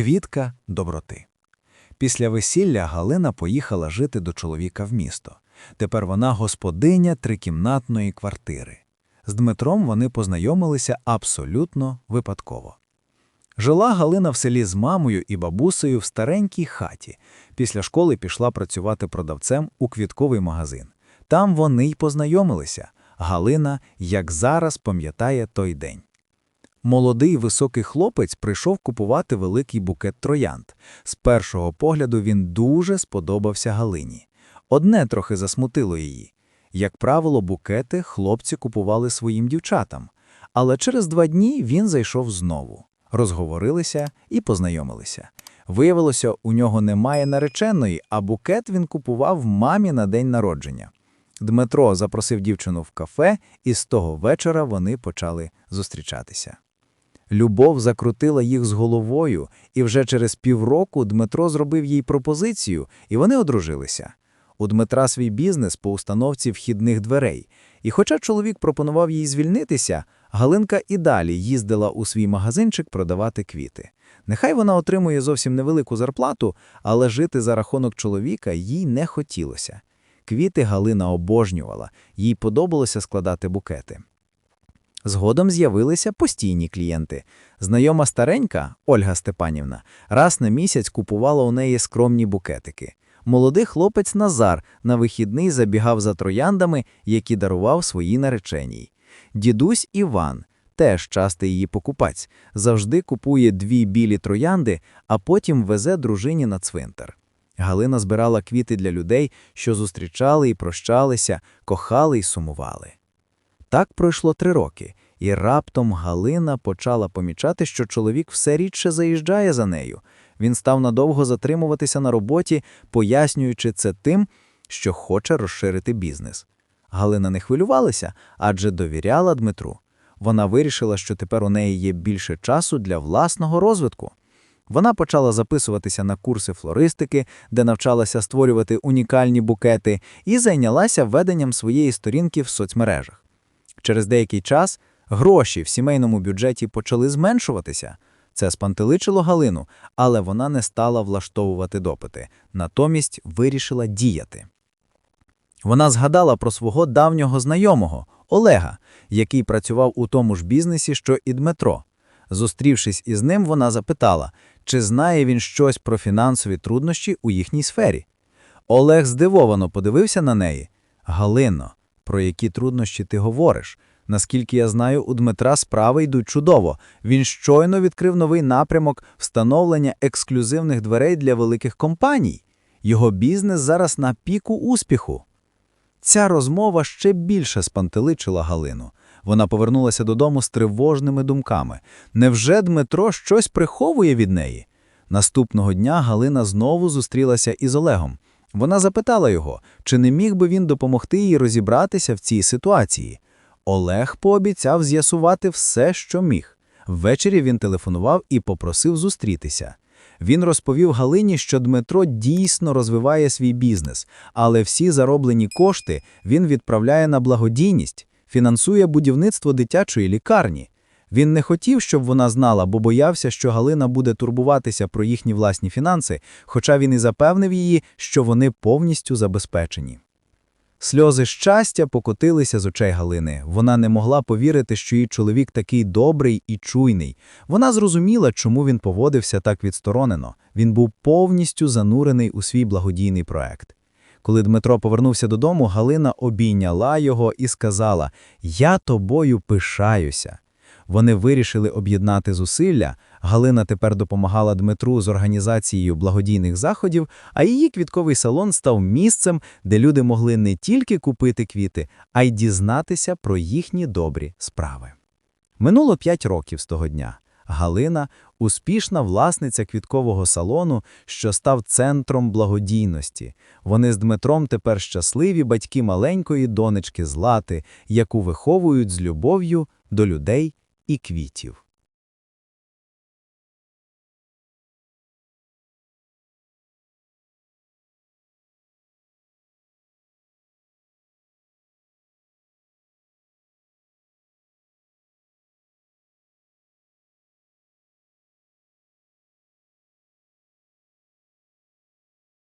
Квітка доброти. Після весілля Галина поїхала жити до чоловіка в місто. Тепер вона господиня трикімнатної квартири. З Дмитром вони познайомилися абсолютно випадково. Жила Галина в селі з мамою і бабусею в старенькій хаті. Після школи пішла працювати продавцем у квітковий магазин. Там вони й познайомилися. Галина, як зараз, пам'ятає той день. Молодий високий хлопець прийшов купувати великий букет троянд. З першого погляду він дуже сподобався Галині. Одне трохи засмутило її. Як правило, букети хлопці купували своїм дівчатам. Але через два дні він зайшов знову. Розговорилися і познайомилися. Виявилося, у нього немає нареченої, а букет він купував мамі на день народження. Дмитро запросив дівчину в кафе, і з того вечора вони почали зустрічатися. Любов закрутила їх з головою, і вже через півроку Дмитро зробив їй пропозицію, і вони одружилися. У Дмитра свій бізнес по установці вхідних дверей. І хоча чоловік пропонував їй звільнитися, Галинка і далі їздила у свій магазинчик продавати квіти. Нехай вона отримує зовсім невелику зарплату, але жити за рахунок чоловіка їй не хотілося. Квіти Галина обожнювала, їй подобалося складати букети. Згодом з'явилися постійні клієнти. Знайома старенька Ольга Степанівна раз на місяць купувала у неї скромні букетики. Молодий хлопець Назар на вихідний забігав за трояндами, які дарував своїй нареченій. Дідусь Іван, теж частий її покупець, завжди купує дві білі троянди, а потім везе дружині на цвинтар. Галина збирала квіти для людей, що зустрічали і прощалися, кохали і сумували. Так пройшло три роки, і раптом Галина почала помічати, що чоловік все рідше заїжджає за нею. Він став надовго затримуватися на роботі, пояснюючи це тим, що хоче розширити бізнес. Галина не хвилювалася, адже довіряла Дмитру. Вона вирішила, що тепер у неї є більше часу для власного розвитку. Вона почала записуватися на курси флористики, де навчалася створювати унікальні букети, і зайнялася веденням своєї сторінки в соцмережах. Через деякий час гроші в сімейному бюджеті почали зменшуватися. Це спантеличило Галину, але вона не стала влаштовувати допити, натомість вирішила діяти. Вона згадала про свого давнього знайомого Олега, який працював у тому ж бізнесі, що і Дмитро. Зустрівшись із ним, вона запитала, чи знає він щось про фінансові труднощі у їхній сфері. Олег здивовано подивився на неї. Галино, про які труднощі ти говориш? Наскільки я знаю, у Дмитра справи йдуть чудово. Він щойно відкрив новий напрямок встановлення ексклюзивних дверей для великих компаній. Його бізнес зараз на піку успіху. Ця розмова ще більше спантеличила Галину. Вона повернулася додому з тривожними думками. Невже Дмитро щось приховує від неї? Наступного дня Галина знову зустрілася із Олегом. Вона запитала його, чи не міг би він допомогти їй розібратися в цій ситуації. Олег пообіцяв з'ясувати все, що міг. Ввечері він телефонував і попросив зустрітися. Він розповів Галині, що Дмитро дійсно розвиває свій бізнес, але всі зароблені кошти він відправляє на благодійність, фінансує будівництво дитячої лікарні. Він не хотів, щоб вона знала, бо боявся, що Галина буде турбуватися про їхні власні фінанси, хоча він і запевнив її, що вони повністю забезпечені. Сльози щастя покотилися з очей Галини. Вона не могла повірити, що її чоловік такий добрий і чуйний. Вона зрозуміла, чому він поводився так відсторонено. Він був повністю занурений у свій благодійний проект. Коли Дмитро повернувся додому, Галина обійняла його і сказала: Я тобою пишаюся. Вони вирішили об'єднати зусилля. Галина тепер допомагала Дмитру з організацією благодійних заходів, а її квітковий салон став місцем, де люди могли не тільки купити квіти, а й дізнатися про їхні добрі справи. Минуло п'ять років з того дня. Галина успішна власниця квіткового салону, що став центром благодійності. Вони з Дмитром тепер щасливі батьки маленької донечки Злати, яку виховують з любов'ю до людей і квітів.